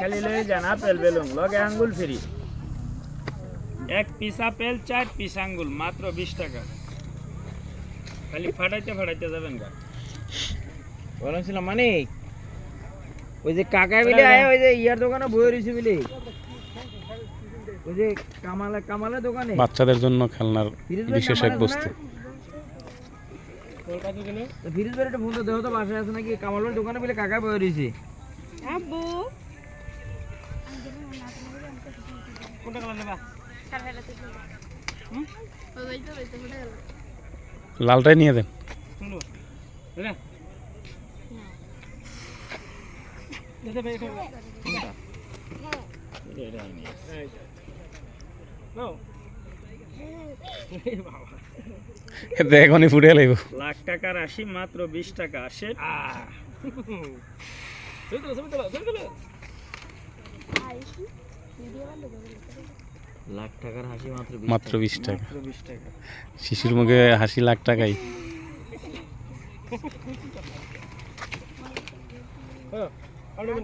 খালি লয়ে যান আপেল বেলুন। লগে আঙ্গুল এক পিস আপেল চার পিস আঙ্গুল মাত্র বিশ টাকা। খালি ফাটাইতে ফাটাইতে যাবেন গা। মানে ওই যে কাকা বিলে আয় ওই যে ইয়ার দোকানে বই রয়েছে বিলে। ওই যে কামালে কামালে দোকানে। বাচ্চাদের জন্য খেলনার বিশেষ এক বস্তু। ফিরিজ বের একটা ফোন তো দেহ তো বাসায় আছে নাকি কামালের দোকানে বিলে কাকা বই রয়েছে আব্বু কোনটা কালার নেবা লালটাই নিয়ে দেন ভাই বাবা এখনই ফুটে লাগবে। লাখ টাকার আশি মাত্র বিশ টাকা আসে লাখ টাকার হাসি মাত্র মাত্র বিশ টাকা। মাত্র শিশুর মুখে হাসি লাখ টাকাই। আব্বু